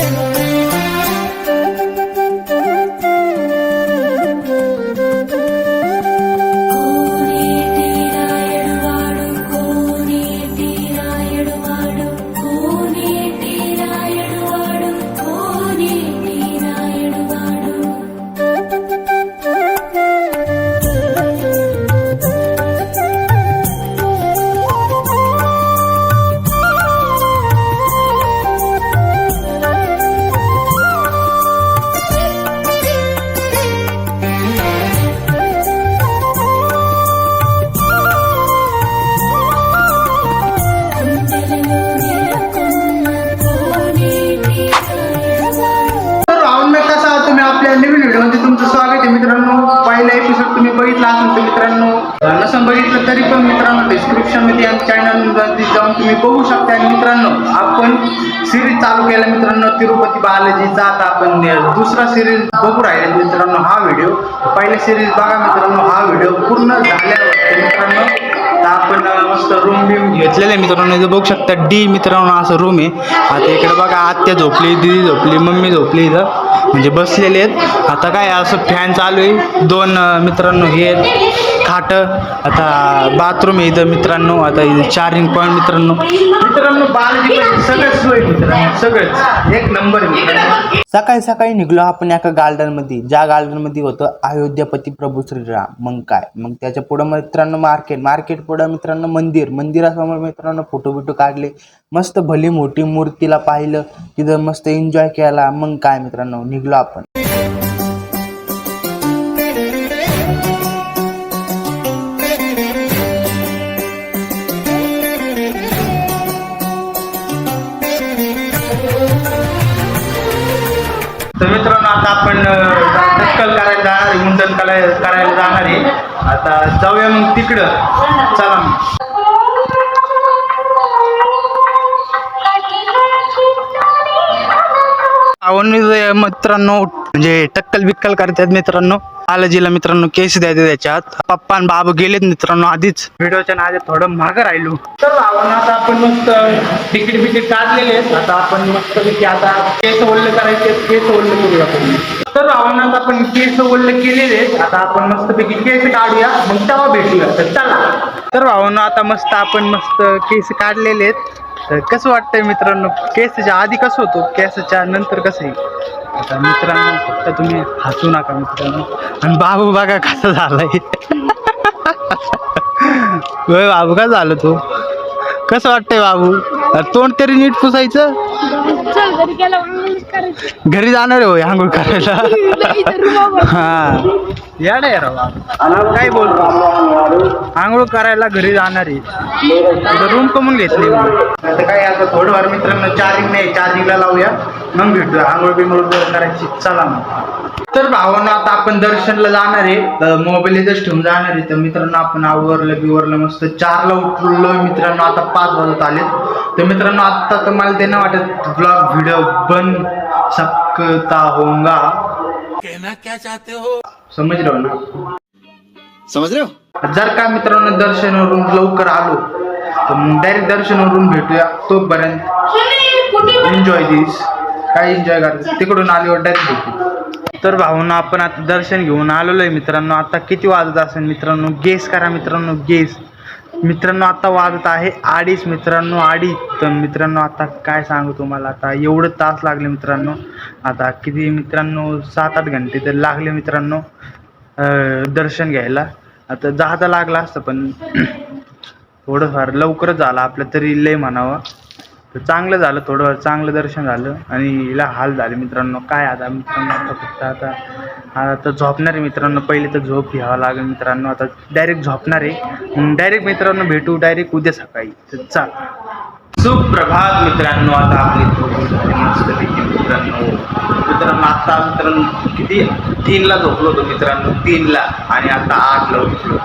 Tengo तरी पण मित्रांनो डिस्क्रिप्शनमध्ये या चॅनलवरती जाऊन तुम्ही बघू शकता. मित्रांनो आपण सिरीज चालू केला मित्रांनो तिरुपती बालाजीचा आता आपण. दुसरा सिरीज बघू राहिले मित्रांनो हा व्हिडिओ पहिला सिरीज बघा मित्रांनो हा व्हिडिओ पूर्ण झाल्या घेतलेलं आहे मित्रांनो. इथं बघू शकता डी मित्रांनो असं रूम आहे. आता इकडे बघा आत्या झोपली दिदी झोपली मम्मी झोपली इथं. म्हणजे बसलेले आहेत. आता काय असं फॅन चालू आहे. दोन मित्रांनो हे आहेत. खाट. आता बाथरूम आहे इथं मित्रांनो. आता इथं चार्जिंग पॉईंट मित्रांनो. मित्रांनो बालजी सगळंच सोय मित्रांनो. सगळंच. एक नंबर मित्रांनो. सकाळी सकाळी निघलो आपण एका गार्डनमध्ये. ज्या गार्डनमध्ये होतं अयोध्यापती प्रभू श्रीराम. मग काय? मग त्याच्या पुढं मित्रांनो मार्केट मार्केट पुढं मित्रांनो मंदिर. मंदिरासमोर मित्रांनो फोटो बिटो काढले. मस्त भली मोठी मूर्तीला पाहिलं. तिथं मस्त एन्जॉय केला. मग काय मित्रांनो? निघलो आपण. आपण टक्कल करायला जाणार आहे मुंडन करायला करायला जाणार आहे. आता जाऊया मग तिकडं. चला मग. मित्रांनो म्हणजे टक्कल बिक्कल करतात मित्रांनो. बालाजीला मित्रांनो केस द्यायचे त्याच्यात. पप्पा आणि बाबा गेलेत मित्रांनो आधीच. व्हिडिओच्या नादी थोडं मागं राहिलो. तर आवड आता आपण मस्त तिकीट बिकीट काढलेले आहेत. आता आपण मस्त आता केस ओल्ले करायचे केस ओल्ले करूया आपण. तर रावणात आपण केस ओल्ले केलेले आहेत आता आपण मस्तपैकी केस काढूया. मग तेव्हा भेटूया. तर चला. तर भावना आता मस्त आपण मस्त केस काढलेले आहेत. तर कसं वाटतंय मित्रांनो? केसच्या आधी कसं होतो? केसच्या नंतर कसं आहे? आता मित्रांनो फक्त तुम्ही हसू नका मित्रांनो. आणि बाबू बघा कसं झालंय. होय बाबू का झालं तू? कसं वाटतंय बाबू? अरे तोंड तरी नीट पुसायचं? चल घरी गेला म्हणून करायचं. घरी जाणार आहे होय आंघोळ करायला. हा. या नाही राव. काय बोलतो? आंघोळ करायला घरी जाणार आहे. रूम कमून घेतली. आता काय आता थोडंफार मित्रांनो चार्जिंग नाही चार्जिंगला लावूया. मग भेटूया. आंघोळ बिंघोळ करायची. चला मग. तर भावांना आता आपण दर्शनला जाणार आहे. तर मोबाईल इथंच ठेवून जाणार आहे. तर मित्रांनो आपण आवरलं बिवरलं मस्त चारला उठलो मित्रांनो. आता पाच वाजत आलेत. तर मित्रांनो आता तर मला ते नाही वाटत ब्लॉग व्हिडिओ बन सकता होगा समज रहो ना समझ रहे हो जर का मित्रांनो दर्शनावरून लवकर आलो तर डायरेक्ट दर्शनावरून भेटूया. तोपर्यंत एन्जॉय दिस काय एन्जॉय कर तिकडून आल्यावर डायरेक्ट तर भावना आपण आता दर्शन घेऊन आलेलो आहे मित्रांनो. आता किती वाजत असेल मित्रांनो? गेस करा मित्रांनो गेस मित्रांनो आता वाजत आहे अडीच मित्रांनो अडीच. तर मित्रांनो आता काय सांगू तुम्हाला? आता एवढं तास लागले मित्रांनो. आता किती मित्रांनो? सात आठ घंटे तर लागले मित्रांनो दर्शन घ्यायला. आता जाता लागला असतं पण थोडंफार लवकरच झालं. आपलं तरी लय म्हणावं. तर चांगलं झालं थोडं चांगलं दर्शन झालं आणि हिला हाल झाले मित्रांनो. काय आता मित्रांनो आता फक्त आता आता झोपणार आहे मित्रांनो. पहिले तर झोप घ्यावं लागेल मित्रांनो. आता डायरेक्ट झोपणार आहे. डायरेक्ट मित्रांनो भेटू डायरेक्ट उद्या सकाळी. तर चाल. सुप्रभात मित्रांनो आता आपली मस्तपैकी मित्रांनो. मित्रांनो आता मित्रांनो किती? तीनला झोपलो होतो मित्रांनो. तीनला आणि आता आठला उठलो.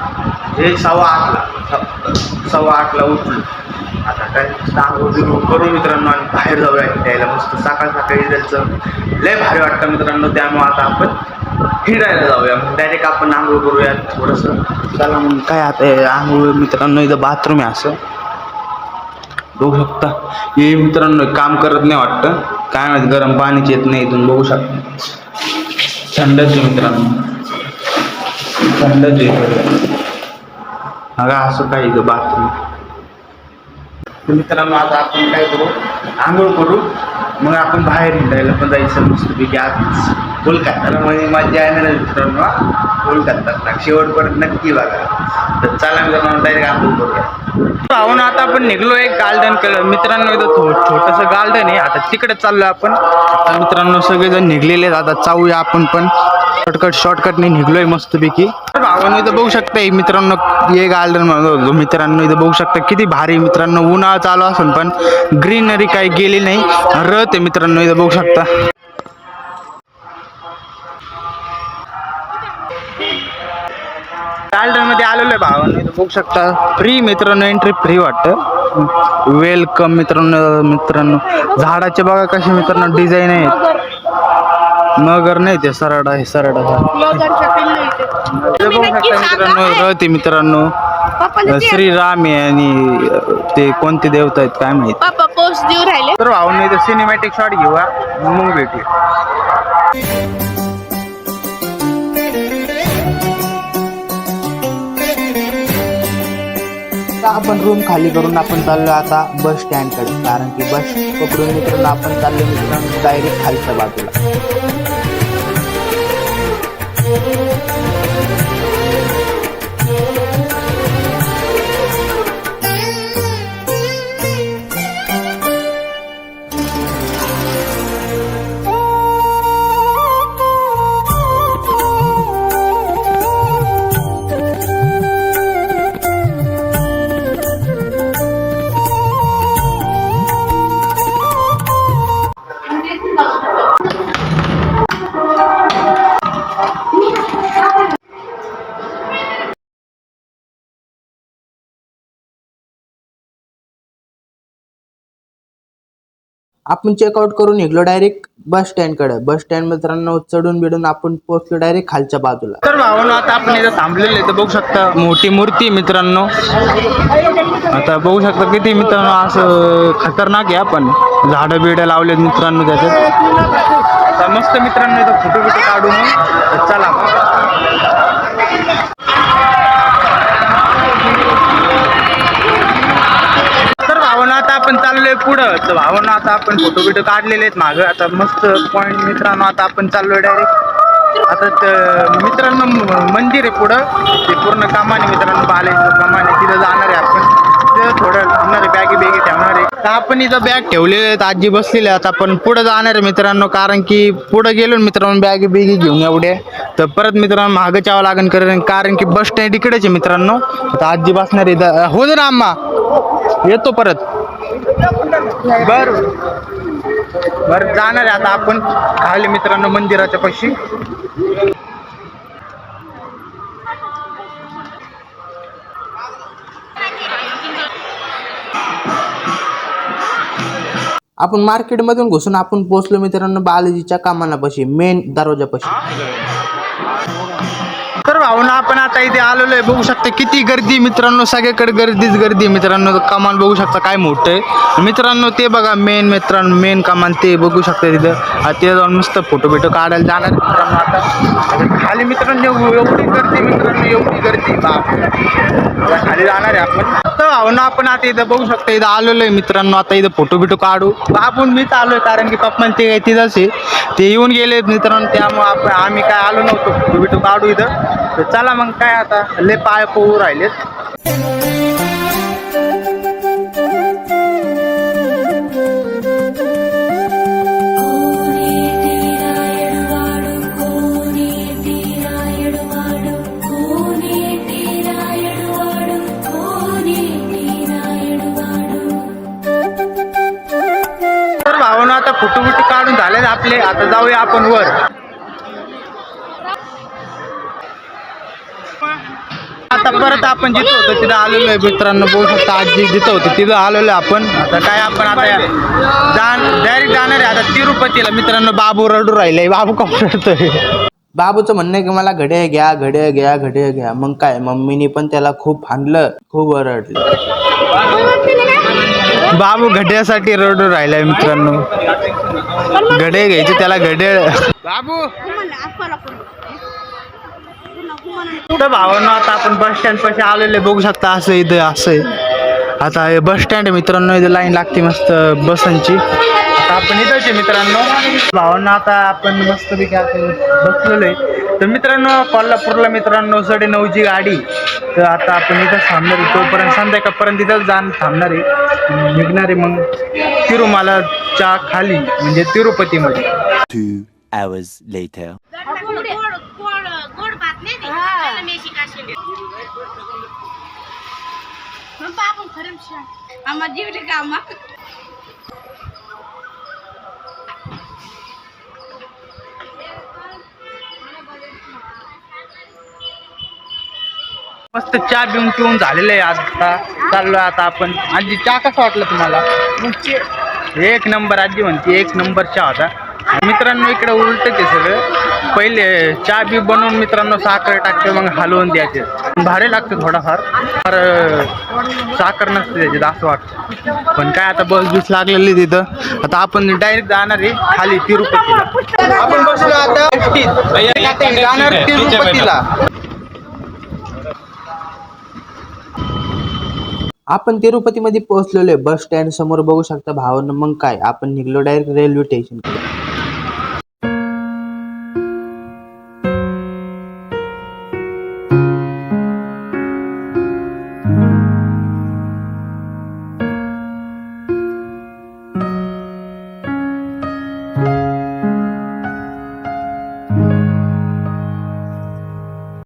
हे सव्वा आठला. सव्वा आठला उठलो. आता काय सांगू करू मित्रांनो आणि बाहेर जाऊया द्यायला मस्त सकाळ सकाळी जायचं लय भारी वाटतं मित्रांनो. त्यामुळं आता आपण फिरायला जाऊया. डायरेक्ट आपण आंघोळ करूया थोडंसं. चला मग काय आता आंघोळ मित्रांनो इथं बाथरूम आहे असं. बघू शकता. हे मित्रांनो काम करत नाही वाटतं. काय माहिती गरम पाणीच येत नाही इथून बघू शकता. थंडच आहे मित्रांनो. थंडच आहे. अगं असं काही ग बाथरूम. तर मित्रांनो आता आपण काय करू? आंघोळ करू. मग आपण बाहेर हिंडायला पण जायचं मस्तपैकी आज कोलकात्याला म्हणजे मजा येणार आहे मित्रांनो हा. कोलकात्याला शेवटपर्यंत नक्की बघा. तर चला डायरेक्ट आंघोळ करूया पाहून आता आपण निघलो एक गार्डन मित्रांनो इथं थो छोटंसं गार्डन आहे. आता तिकडे चाललोय आपण. आता मित्रांनो सगळेजण निघलेले आता चावूया आपण पण. शॉर्टकट शॉर्टकटने निघलोय मस्तपैकी. तर इथं बघू शकता मित्रांनो हे गार्डन मित्रांनो इथं बघू शकता किती भारी मित्रांनो उन्हाळा चालू असून पण ग्रीनरी काही गेली नाही. रथ आहे मित्रांनो इथं बघू शकता. गार्डनमध्ये आलेलो आहे भावांनो बघू शकता फ्री मित्रांनो एंट्री फ्री वाटतं. वेलकम मित्रांनो मित्रांनो. झाडाचे बघा कसे मित्रांनो डिझाईन आहेत. मगर मगर नाही ते सरड आहे सरड बघू शकता मित्रांनो आहे मित्रांनो. ते- श्रीराम आहे आणि ते कोणते देवता आहेत काय माहीत. पप्पा पोस्ट देऊ राहिले. तर भाऊन इथं सिनेमॅटिक शॉट घेऊया मग भेटू. आपण रूम खाली करून आपण चाललो आता बस स्टँडकडे कारण की बस पकडून मित्रांनो आपण चाललो मित्रांनो डायरेक्ट खालच्या बाजूला. आपण चेकआउट करून निघलो डायरेक्ट बस स्टँडकडे बस स्टँड मित्रांनो चढून बिडून आपण पोहोचलो डायरेक्ट खालच्या बाजूला. तर भावांनो आता आपण इथं थांबलेले तर बघू शकता मोठी मूर्ती मित्रांनो. आता बघू शकता किती मित्रांनो असं खतरनाक आहे आपण. झाडं बिडं लावलेत मित्रांनो त्याच्यात. मस्त मित्रांनो इथं फोटो बिटो काढून चला. आपण चाललोय पुढं. तर भावांना आता आपण फोटो बिटो काढलेले आहेत मागं. आता मस्त पॉईंट मित्रांनो आता आपण चाललोय डायरेक्ट आता तर मित्रांनो मंदिर आहे पुढं. ते पूर्ण कामाने मित्रांनो बालायचं कामाने तिथं जाणार आहे आपण. तिथं थोडं थांबणार आहे बॅगी बेगी ठेवणार आहे. तर आपण इथं बॅग ठेवलेले आहेत. आजी बसलेले आहेत. आपण पुढं जाणार आहे मित्रांनो. कारण की पुढं गेलो मित्रांनो बॅगी बेगी घेऊन एवढे. तर परत मित्रांनो मागं यावं लागेल कारण कारण की बस स्टँड इकडेच आहे मित्रांनो. आता आजी बसणार आहे. इथं. हो ना आम्हा? येतो परत. बर. बर जाणार आहे आता आपण. खाली मित्रांनो मंदिराच्या पाशी. आपण मार्केटमधून घुसून आपण पोहोचलो मित्रांनो बालाजीच्या कामानापाशी मेन दरवाजापाशी तर भावना आपण आता इथे आलेलो आहे. बघू शकता किती गर्दी मित्रांनो सगळ्याकडे गर्दीच गर्दी मित्रांनो कमान बघू शकता काय मोठं आहे. मित्रांनो ते बघा मेन मित्रांनो मेन कमान ते बघू शकता तिथं. ते जाऊन मस्त फोटो बिटो काढायला जाणार मित्रांनो आता. खाली मित्रांनो एवढी गर्दी मित्रांनो एवढी गर्दी. खाली जाणार आहे आपण. हो ना आपण आता इथं बघू शकतो इथं आलेलो आहे मित्रांनो. आता इथं फोटो बिटो काढू. आपण मीच आलोय कारण की पप्पा ते काय तिथंच आहे. ते येऊन गेले मित्रांनो त्यामुळे आपण आम्ही काय आलो नव्हतो. फोटो बिटो काढू इथं. तर चला मग काय आता लय पाय पोहू राहिलेत. आपले आता जाऊया आपण वर. आता परत आपण जिथं होतो तिथं आलेलो आहे मित्रांनो. बोलू शकता आजी जिथं होतो तिथं आलेलो आहे आपण. आता काय आपण आता जाण डायरेक्ट जाणार आहे. आता तिरुपतीला मित्रांनो बाबू रडू राहिले. बाबू का रडतोय? बाबूचं म्हणणं आहे की मला घड्या घ्या घड्या घ्या घड्या घ्या. मग काय? मम्मीनी पण त्याला खूप हाणलं खूप ओरडलं. बाबू घड्यासाठी रडू राहिलाय मित्रांनो. गडे घ्यायचे त्याला गडे बाबू! कुठं भावांना आता आपण बस स्टँड पाशी आलेले बघू शकता असं इथं असं आता हे बस स्टँड आहे मित्रांनो इथं लाईन लागते मस्त बसांची. आपण इथंच आहे मित्रांनो. भावांनो आता आपण मस्तपैकी आता बसलेलो आहे. तर मित्रांनो कोल्हापूरला मित्रांनो साडे नऊची गाडी. तर आता आपण इथं थांबणार आहे. तोपर्यंत संध्याकाळपर्यंत इथंच जाण थांबणार आहे. निघणार आहे मग तिरुमालाच्या खाली म्हणजे तिरुपतीमध्ये. Two hours later. मस्त चहा पिऊन पिऊन झालेलं आहे आता चाललो आता आपण. आजी चहा कसा वाटला तुम्हाला? एक नंबर आजी म्हणते एक नंबर चहा होता. मित्रांनो इकडे उलटच आहे सगळं. पहिले चहा बी बनवून मित्रांनो साखर टाकते मग हलवून द्यायचे. भारी लागतं थोडाफार फार साखर नसते त्याच्यात असं वाटतं. पण काय आता बस बीस लागलेली तिथं. आता आपण डायरेक्ट जाणार आहे खाली तिरुपतीला आपण बसलो आता. जाणार तिरुपतीला आपण तिरुपतीमध्ये पोहोचलेलो आहे. बस स्टँड समोर बघू शकता भावानं. मग काय? आपण निघलो डायरेक्ट रेल्वे स्टेशन